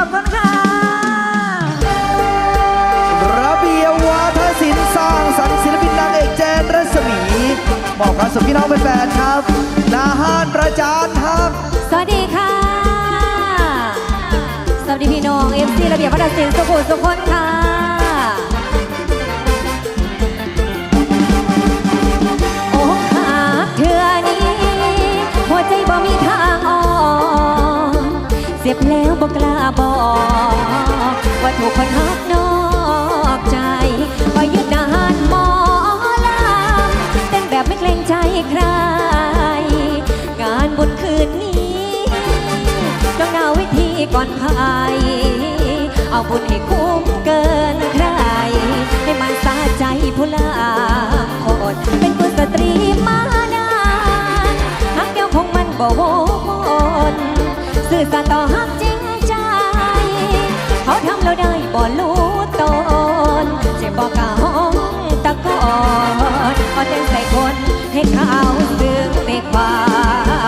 อบคุณค่ะระเบียบวาทศิลป์สร้างสรรค์ศิลปินนางเอกแจนรัศมีมอบความสุพี่น้องเป็นแฟนๆครับนาฮานประจานครับสวัสดีค่ะ สวัสดีพี่น้องเอฟซีระเบียบวัฒนศิลป์สุขุมสุขคนค่ะโอ้ขาเถื่อนี้ หัวใจบ่มีทางอกเจ็บ แล้วบ่กล้าบอก ว่าถูกคนหักนอกใจว่ายึดนานหมอลำเต้นแบบไม่เกรงใจใคร งานบุญคืนนี้ต้องเอาวิธีก่อนพายเอาบุญให้คุ้มเกินใคร ให้มันสาใจผู้ลางคนเป็นกุศตรีมานานหักเดียวคงมันบ่โวมน สื่อสารต่อหักจริงใจ เขาทำเราได้บ่รู้ตนเจ็บบ่กะห้องตะกอนเอาใจใส่คนให้เขาซึ้งในความ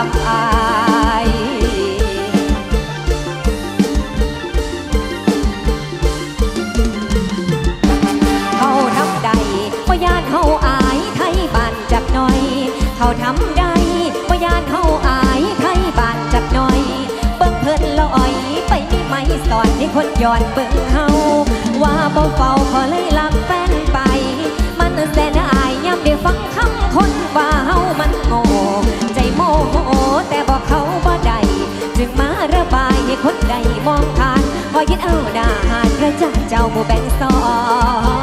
สอนให้คนย้อนเบิ่งเฮาว่าบ่เฝ้าขอเลยลักแฟนไป มันแสนอายยามได้ฟังคำคนว่าเฮามันโง่ใจโมโหแต่บอกเขาบ่ได้จึงมาระบายให้คนใดมองผ่านพอยึดเอาหน้าหานกระจ่างเจ้าบ่แบ่งสอง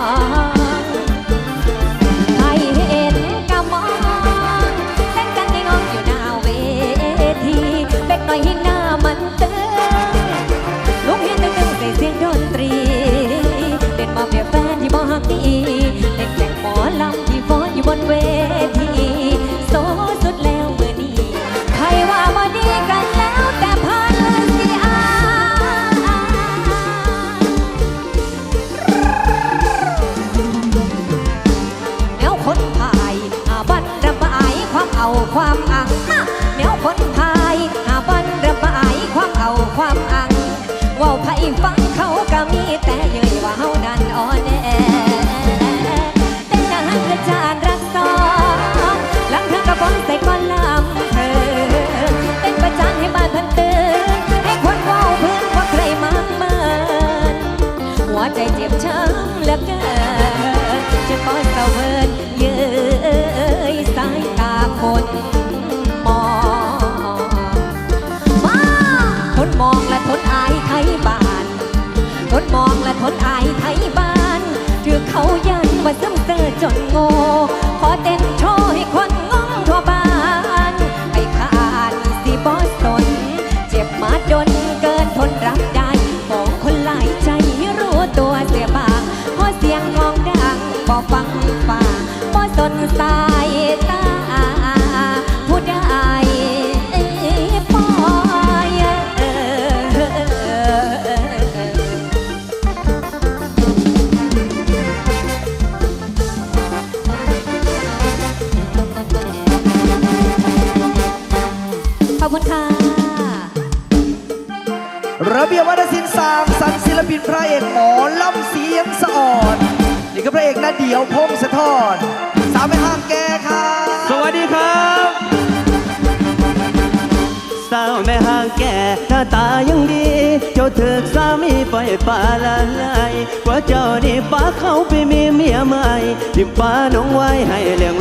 ความอังมาแนวคนพายหาบันระบายความเอาความอังว่าไพ่ฟังเขาก็มีแต่เย้ยว่าเฮานั้นอ่อน นโง่ขอเต้นโชว์ให้คนงงทั่วบ้านไอ้ข้านสิบอสนเจ็บมาจนเกินทนรับได้มองคนหลายใจรู้ตัวเสียบ้างพอเสียงงองดังบอฟังฝ่าบ่สนตา ระเบียบวัฒนศิลป์สางสรรศิลปินพระเอกหมอลำเสียงสะอ่อนนี่ก็พระเอกนาเดียวพงศธรสาวไม่ห่างแกครับสวัสดีครับสาวแม่ห่างแก่หน้าตายังดี เจ้าถึกสามีปล่อยป่าละลายว่าเจ้านี่ป้าเขาไปมีเมียใหม่ทิมป้าน้องไว้ให้เลี้ยง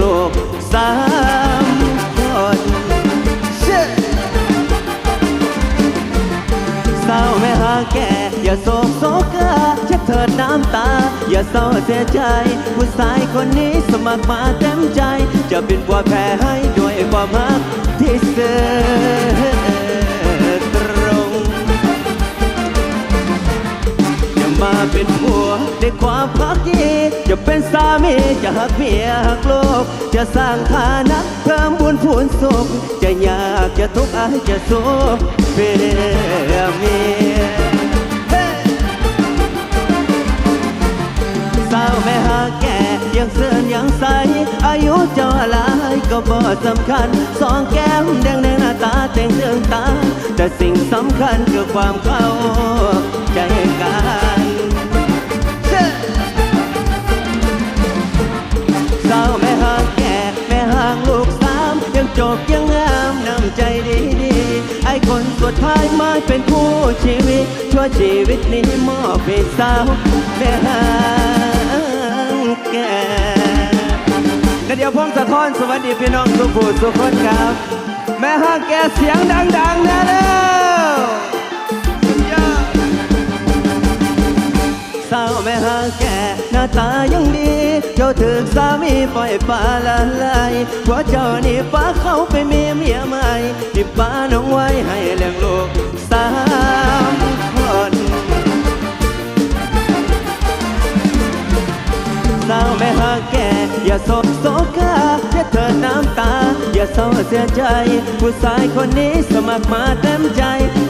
อย่าเศร้าเสียใจผู้ชายคนนี้สมัครมาเต็มใจ จะเป็นผัวแพ้ให้ด้วยความรักที่เสื่อตรงจะมาเป็นผัวด้วยความพักดีจะเป็นสามีจะหักเมียหักโลก จะสร้างฐานะเพิ่มบุญพูนสุขจะยากจะทุกข์อายจะสู้เพื่อเมียายุจ้าลายก็บ่สำคัญ สองแก้มแดงแดหน้าตาแต่งเรื่องตา แต่สิ่งสำคัญคือความเข้าใจกันสาวแม่หางแกกแม่หางลูกสามยังจบยังงามนำใจดีดีไอคนสุดท้ายมาเป็นผู้ชีวิต ชั่วชีวิตนี้มอบให้สาวแม่หางแก กระเดียวพงสะท้อนสวัสดีพี่น้องทุกผู้ทุกคนครับ แม่ห้างแกเสียงดังๆนะเด้อสาวแม่ห้างแกหน้าตายังดี เจ้าถึกสามีปล่อยปลาละลายผัวเจ้านี่ป้าเขาไปมีเมียใหม่ที่ป้าน้องไว้ให้เลี้ยงลูกสามคน สาวแม่หาแก่อย่าโศกโศกาอย่าเถิดน้ำตา อย่าเศร้าเสียใจ ผู้ชายคนนี้สมัครมาเต็มใจ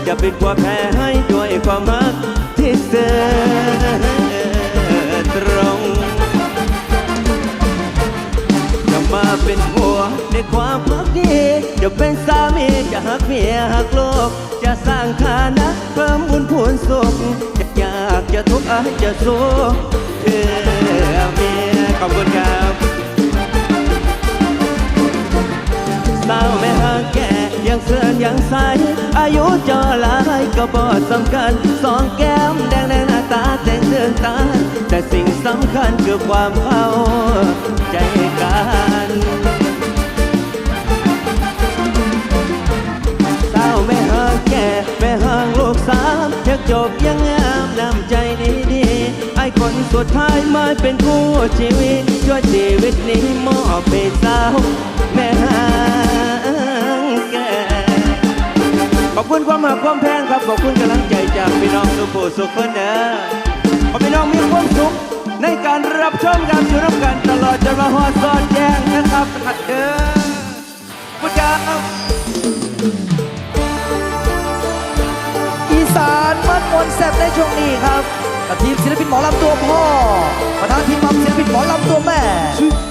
จะเป็นผัวแพ้ให้ด้วยความรักที่เสื่อตรง มาเป็นผัวในความรักดีจะเป็นสามีจะหักเมียหักโลก จะสร้างฐานะเพิ่มบุญพูนสุขจะอยากจะทุกข์อาจจะสู้เพื่อเมียขอบคุณครับสาวแม่หางแก่ยังเสื่อนยังใสอายุจอลายก็บอดสำคัญสองแก้มแดงในหน้าตาแต่งเตือนตาแต่สิ่งสำคัญคือความเข้าใจ กันสาวแม่หางแก่แม่หางลูกสามยังจบยังงามน้ำใจดีดีๆไอ้คนสุดท้ายมาเป็นคู่ชีวิตช่วยชีวิตนี้มอบให้สาวแม่หางแก่ขอบคุณความหักความแพงครับขอบคุณกำลังใจจากพี่น้องสุภูสุขคนเด้อขอพี่น้องมีความสุขในการรับชมกันอยู่ร่วมกันตลอดจนมาฮอด ช่วงนี้ครับกับทีมศิลปินหมอลำตัวพ่อประธานทีมมัมศิลปินหมอลำตัวแม่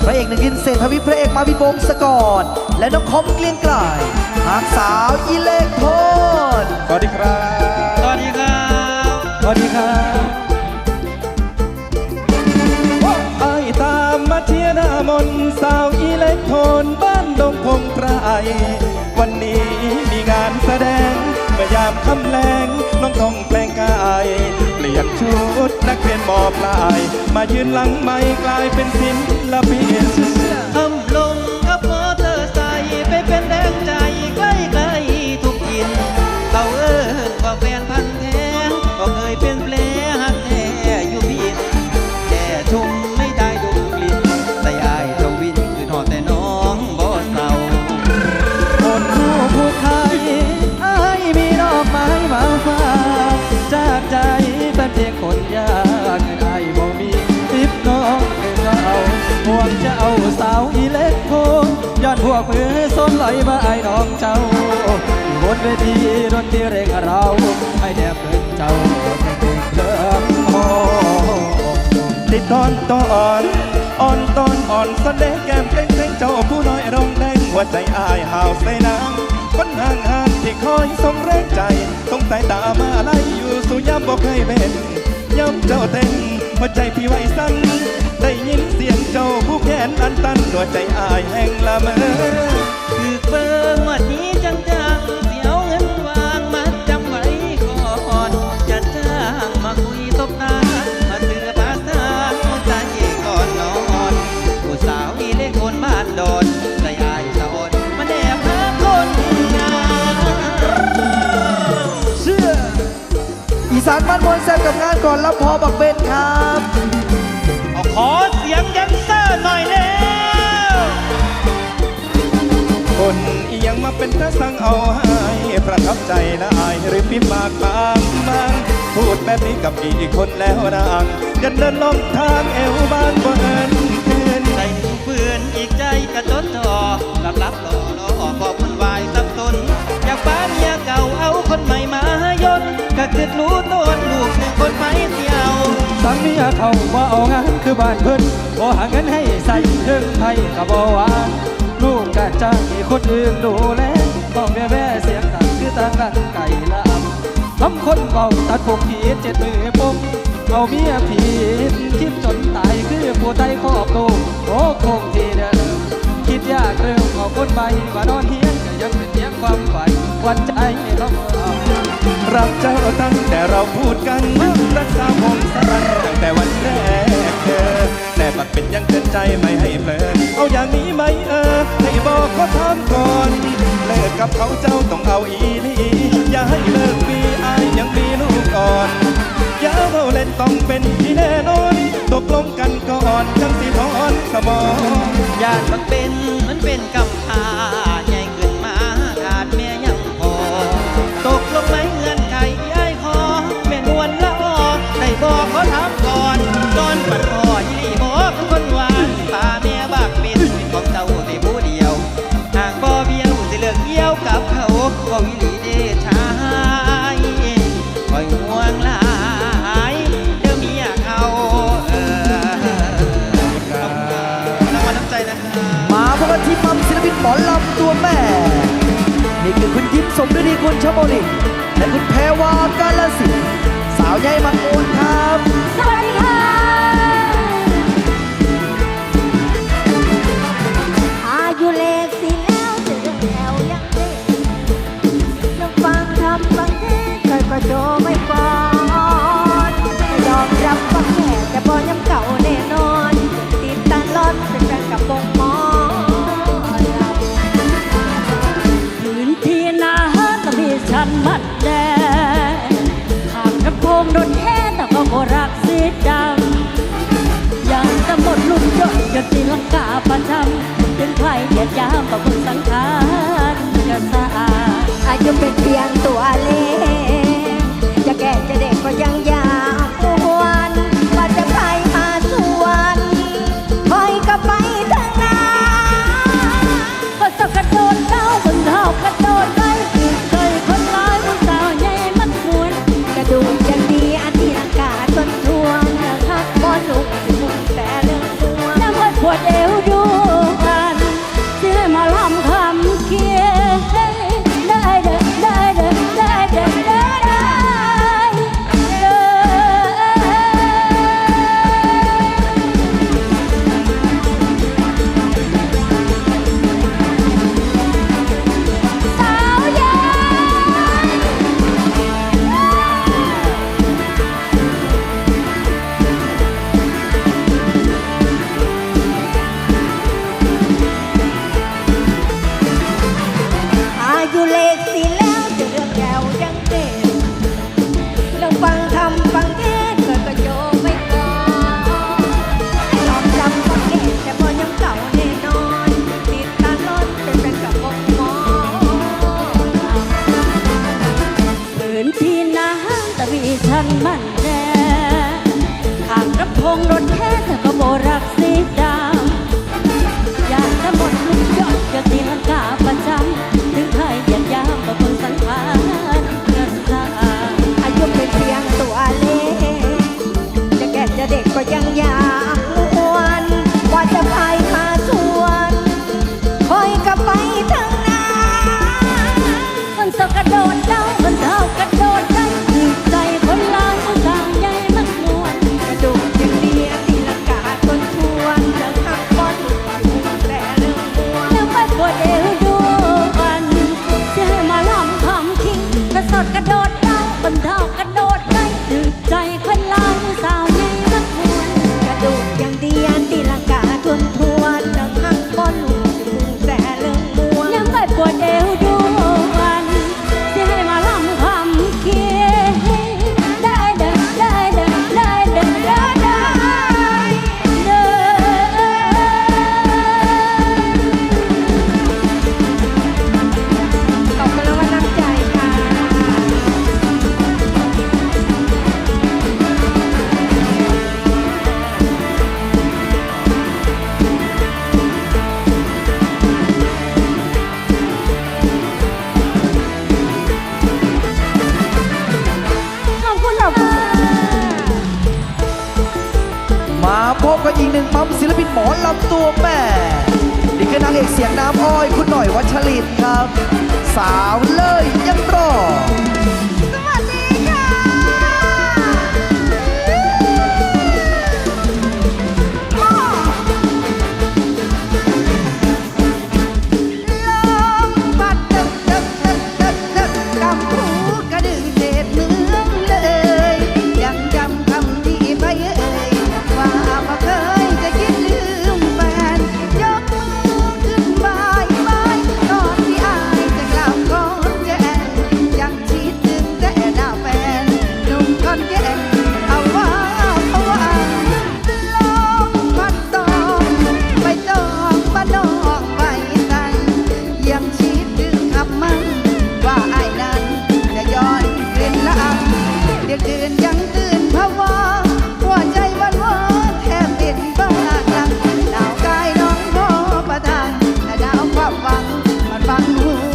พระเอกหนึ่งดินเศรษฐวิทย์พระเอกมาวินวงสกอรและน้องคอมเกลียงไกลหางสาวอีเล็กโทนสวัสดีครับ สวัสดีครับ สวัสดีครับไอตามมาเชียร์หน้ามนสาวอีเล็กโทนบ้านดงพงไพ ดนักเรียนมอปลาย มายืนหลังไม่กลายเป็นศิลปิน วกมือส้นไหลมาไอ้น้องเจ้าบนเวทีดนตรีเร่งเราไอ้แนบเงินเจ้าเป็นเพื่องโอ้ติดตอนตอนอ่อนตอนอ่อนสะเดแก้มเกรงเจ้าผู้น้อยร้องแดงหัวใจอายหาวใส่น้ำคนห่างห่างที่คอยส่งแรงใจต้องสายตามาไล่อยู่สู่ยามบอกให้เป็นย้ำเจ้าเต้นหัวใจพี่ไหวสั่นได้ยิน ตัวใจอายแห่งละเมอคือเบิ่งวันนี้จังจังๆเสียวเงินวางมัดจำไว้ก่อนจะจ้างมาคุยตบตามาเสือภาษาตาเย่ก่อนนอนผู้สาวอีเล็กคนบ้านดอนใจอายสะอดมาแนบหาคนงามเชื่ออีสานมัดมวนแซบกับงานก่อนรับพอบักเบนครับ ขอเสียงแด คนอียังมาเป็นพระสังเอาให้ประทับใจละอายหรือพิมพากบางบางพูดแบบนี้กับอีกคนแล้วนางยันเดินลงทางเอวบางบ่เอินคืนใจหนึ่งเพื่อนอีกใจกระจดจ่อหลับรับรอรอบอกมันวายสับสนอยากป้าเมียเก่าเอาคนใหม่มายนก็คิดรู้ต้นลูกหนึ่งคนไม่เที่ยวสังเมียเขาว่าเอางานคือบ้านเพิ่นบ่หาเงินให้ใส่ถึงให้ก็บ่วาง ลูกกะจ้งให้คนอื่นดูแลต้องแม่แม่เสียงดังคือต่างกันไก่ละอ่ำลำคนเบาตัดผมผีเจ็ดมือปมเอาเมียผีทิพจนตายคือผู้ใจครอบโตโอ้คงทีเดินคิดยากเร็วเอาคนใบมานอนเฮียนก็ยังเป็นเพียงความฝันวันใจไม่ต้องรักเจ้าตั้งแต่เราพูดกันรักษาผมสักตั้งแต่วันแรก แม่ปักเป็นยังเกินใจไม่ให้เพลอเอาอย่างนี้ไหมเออ ให้บอกก็ทำก่อน เลิกกับเขาเจ้าต้องเอาอีลีอย่าให้เลิกปีอายยังมีลูกก่อนอย่าเท่าเล่นต้องเป็นที่แน่นอน ตกลงกันก่อนจังสีถอนสบอน คุณชโมลีและคุณแพรวากาลสินสาวใหญ่มาน ยอดยอดตีลังกาประจำเป็นใครเหยียดยามต่อคนสังขารยอดสะอาดอายุเป็นเพียงตัวเล็กจะแก่จะเด็กก็ยัง เด็กก็ยังยา นึ่งปั๊มศิลปินหมอลำตัวแม่นี่คือนางเอกเสียงน้ำอ้อยคุณหน่อยวัชรินครับ สาวเลยยังรอ ฝันมันฝันหัว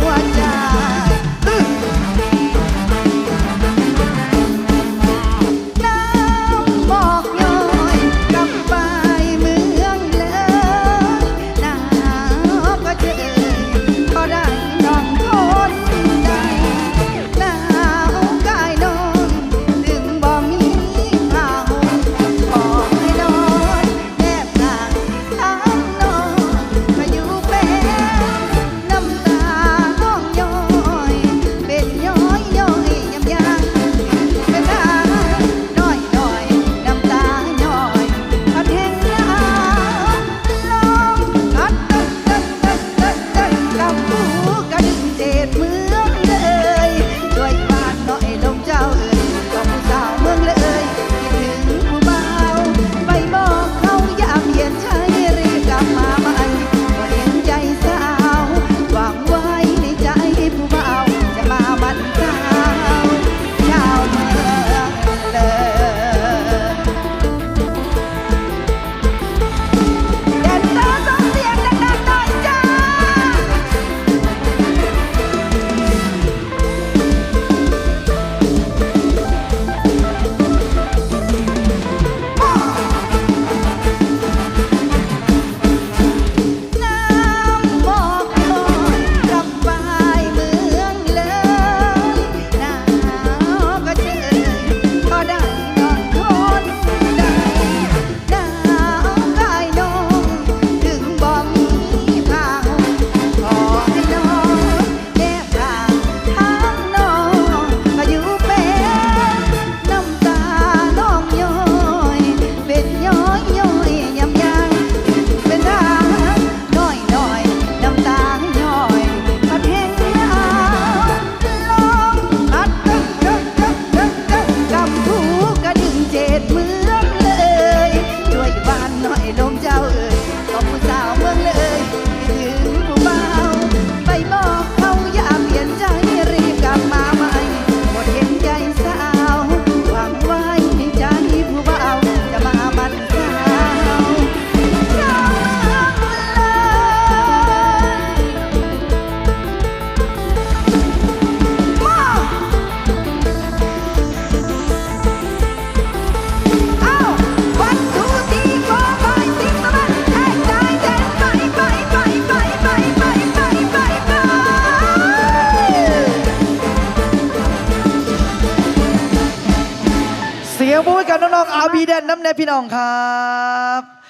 พี่น้องครับ